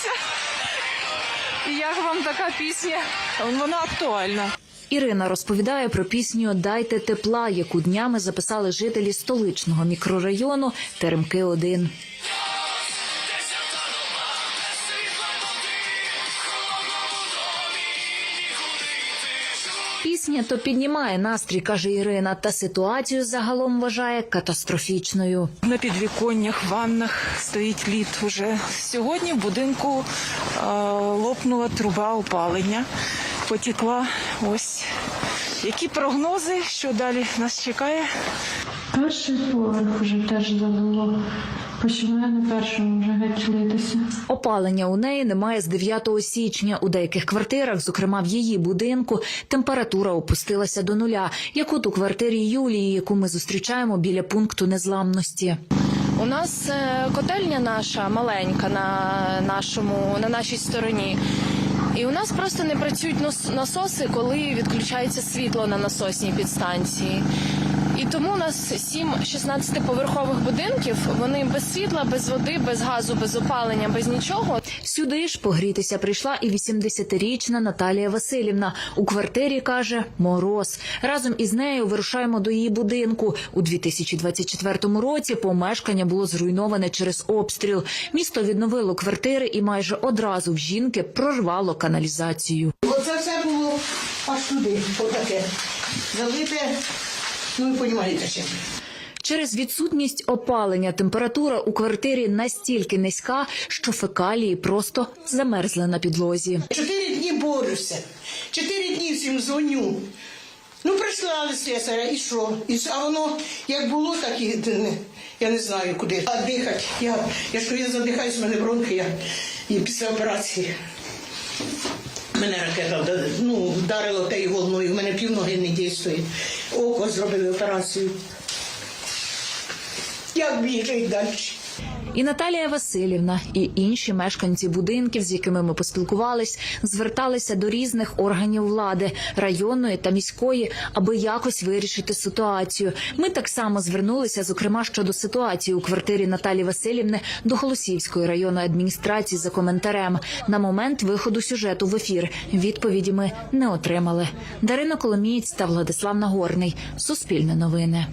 дивлюся. Як вам така пісня? Вона актуальна. Ірина розповідає про пісню Дайте тепла, яку днями записали жителі столичного мікрорайону Теремки 1 Пісня то піднімає настрій, каже Ірина, та ситуацію загалом вважає катастрофічною. На підвіконнях, ваннах стоїть лід уже. Сьогодні в будинку е, лопнула труба опалення, потекла ось. Які прогнози, що далі нас чекає? Перший поверх вже теж залило. Починає на першому вже геть. Опалення у неї немає з 9 січня. У деяких квартирах, зокрема в її будинку, температура опустилася до нуля, як от у квартирі Юлії, яку ми зустрічаємо біля пункту незламності. У нас е, котельня наша маленька на нашому на нашій стороні. І у нас просто не працюють нос- насоси, коли відключається світло на насосній підстанції. І тому у нас сім 16-поверхових будинків. Вони без світла, без води, без газу, без опалення, без нічого. Сюди ж погрітися прийшла і 80-річна Наталія Васильівна. У квартирі каже мороз. Разом із нею вирушаємо до її будинку. У 2024 році помешкання було зруйноване через обстріл. Місто відновило квартири і майже одразу в жінки прорвало каналізацію. Оце все було аж туди, отаке. Залите, ну ви розумієте ще. Через відсутність опалення температура у квартирі настільки низька, що фекалії просто замерзли на підлозі. Чотири дні борюся. Чотири дні всім дзвоню. Ну, прислали слесаря, і що? І що? А воно як було, так і я не знаю куди. А дихати. Я, я ж коли я задихаюсь, в мене бронхи, я і після операції. Мене ракета ну, вдарила тією головною, в мене півноги не дійствує. Око зробили операцію. Як біжить далі? І Наталія Васильівна, і інші мешканці будинків, з якими ми поспілкувались, зверталися до різних органів влади районної та міської, аби якось вирішити ситуацію. Ми так само звернулися, зокрема щодо ситуації у квартирі Наталі Васильівни до Голосіївської районної адміністрації за коментарем. На момент виходу сюжету в ефір відповіді ми не отримали. Дарина Коломієць та Владислав Нагорний. Суспільне новини.